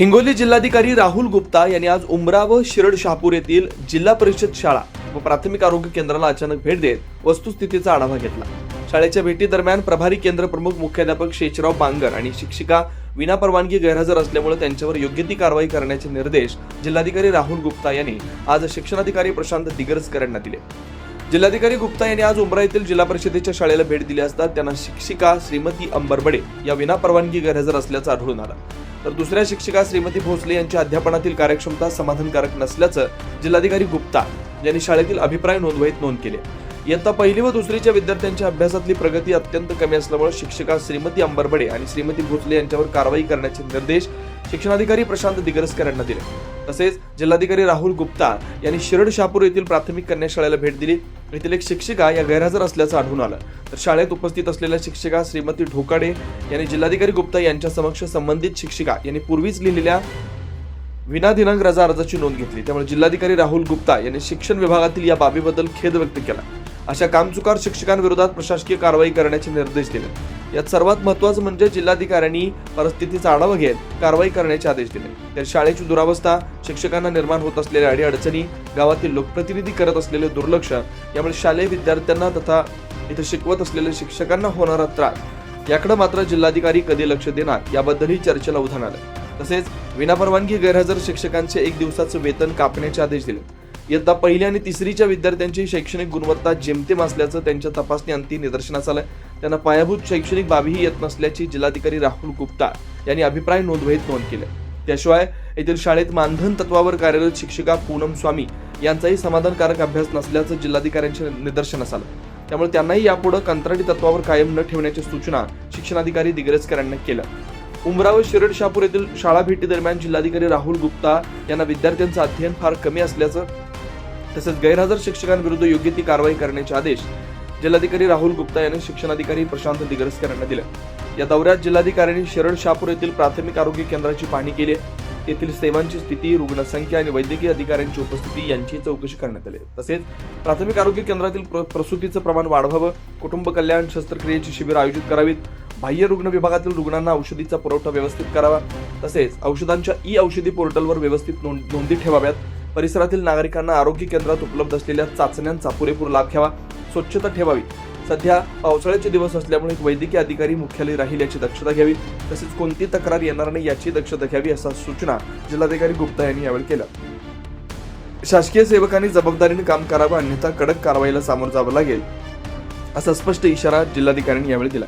हिंगोली जिल्हाधिकारी राहुल गुप्ता यांनी आज उमरा व शिरड शहापूर येथील जिल्हा परिषद शाळा व प्राथमिक आरोग्य केंद्राला अचानक भेट देत वस्तुस्थितीचा आढावा घेतला. शाळेच्या भेटीदरम्यान प्रभारी केंद्र प्रमुख मुख्याध्यापक शेषराव बांगर आणि शिक्षिका विनापरवानगी गैरहजर असल्यामुळे त्यांच्यावर योग्य ती कारवाई करण्याचे निर्देश जिल्हाधिकारी राहुल गुप्ता यांनी आज शिक्षणाधिकारी प्रशांत दिगरजकर यांना दिले. जिल्हाधिकारी गुप्ता यांनी आज उमरा येथील जिल्हा परिषदेच्या शाळेला भेट दिली असता त्यांना शिक्षिका श्रीमती अंबरबडे या विनापरवानगी गैरहजर असल्याचं आढळून आलं. तर दुसऱ्या शिक्षिका श्रीमती भोसले यांच्या अध्यापनातील कार्यक्षमता समाधानकारक नसल्याचं जिल्हाधिकारी गुप्ता यांनी शाळेतील अभिप्राय नोंदवहीत नोंद केले. इयत्ता पहिली व दुसरीच्या विद्यार्थ्यांच्या अभ्यासातली प्रगती अत्यंत कमी असल्यामुळे शिक्षिका श्रीमती अंबरबडे आणि श्रीमती भोसले यांच्यावर कारवाई करण्याचे निर्देश शिक्षणाधिकारी प्रशांत दिगरसकर यांना दिले. तसेच जिल्हाधिकारी राहुल गुप्ता यांनी शिरड शहापूर येथील प्राथमिक कन्या शाळेला भेट दिली. येथील एक शिक्षिका या गैरहजर असल्याचं आढळून आलं. तर शाळेत उपस्थित असलेल्या शिक्षिका श्रीमती ढोकाडे यांनी जिल्हाधिकारी गुप्ता यांच्या समक्ष संबंधित शिक्षिका यांनी पूर्वीच लिहिलेल्या विना दिनांक रजा अर्जाची नोंद घेतली. त्यामुळे जिल्हाधिकारी राहुल गुप्ता यांनी शिक्षण विभागातील या बाबीबद्दल खेद व्यक्त केला. अशा कामचुकार शिक्षकांविरोधात प्रशासकीय कारवाई करण्याचे निर्देश दिले. यात सर्वात महत्वाचं म्हणजे जिल्हाधिकाऱ्यांनी परिस्थितीचा आढावा घेत कारवाई करण्याचे आदेश दिले. तर शाळेची दुरावस्था शिक्षकांना निर्माण होत असलेल्या अडीअडचणी गावातील लोकप्रतिनिधी करत असलेले दुर्लक्ष यामुळे शालेय विद्यार्थ्यांना तथा इथे शिकवत असलेल्या शिक्षकांना होणारा त्रास. याकडे मात्र जिल्हाधिकारी कधी लक्ष देणार याबद्दलही चर्चेला उधाण आलं. तसेच विनापरवानगी गैरहजर शिक्षकांचे एक दिवसाचं वेतन कापण्याचे आदेश दिले. इयत्ता पहिली आणि तिसरीच्या विद्यार्थ्यांची शैक्षणिक गुणवत्ता जेमतेम असल्याचं त्यांच्या तपासणी अंती निदर्शनास आलं त्यांना पायाभूत शैक्षणिक बाबीही येत नसल्याची जिल्हाधिकारी राहुल गुप्ता यांनी अभिप्राय नोंदवहीत नोंद केले. त्याशिवाय येथील शाळेत मानधन तत्वावर कार्यरत शिक्षिका पूनम स्वामी यांचाही समाधानकारक अभ्यास नसल्याचं जिल्हाधिकाऱ्यांच्या निदर्शनास आलं. त्यामुळे त्यांनाही यापुढे कंत्राटी तत्वावर कायम न ठेवण्याची सूचना शिक्षणाधिकारी दिग्रजकर यांनी केलं. उमरा व शिरड शहापूर येथील शाळा भेटी दरम्यान जिल्हाधिकारी राहुल गुप्ता यांना विद्यार्थ्यांचं अध्ययन फार कमी असल्याचं तसेच गैरहजर शिक्षकांविरुद्ध योग्य ती कारवाई करण्याचे आदेश जिल्हाधिकारी राहुल गुप्ता यांनी शिक्षणाधिकारी प्रशांत दिगरसकर यांना दिले. या दौऱ्यात जिल्हाधिकाऱ्यांनी शरण शापूर येथील प्राथमिक आरोग्य केंद्राची पाहणी केली. तेथील सेवांची स्थिती रुग्णसंख्या आणि वैद्यकीय अधिकाऱ्यांची उपस्थिती यांची चौकशी करण्यात आली. तसेच प्राथमिक आरोग्य केंद्रातील प्र- प्रसूतीचं प्रमाण वाढवावं कुटुंब कल्याण शस्त्रक्रियेची शिबिर आयोजित करावीत बाह्य रुग्ण विभागातील रुग्णांना औषधीचा पुरवठा व्यवस्थित करावा तसेच औषधांच्या ई औषधी पोर्टलवर व्यवस्थित नोंदी ठेवाव्यात परिसरातील नागरिकांना आरोग्य केंद्रात उपलब्ध असलेल्या चाचण्यांचा पुरेपूर लाभ घ्यावा स्वच्छता ठेवावी. सध्या पावसाळ्याचे दिवस असल्यामुळे वैद्यकीय अधिकारी मुख्यालय राहील याची दक्षता घ्यावी तसेच कोणती तक्रार येणार नाही याची दक्षता घ्यावी असा सूचना जिल्हाधिकारी गुप्ता यांनी यावेळी केल्या. शासकीय सेवकांनी जबाबदारीने काम करावं अन्यथा कडक कारवाईला सामोरं जावं लागेल असा स्पष्ट इशारा जिल्हाधिकाऱ्यांनी यावेळी दिला.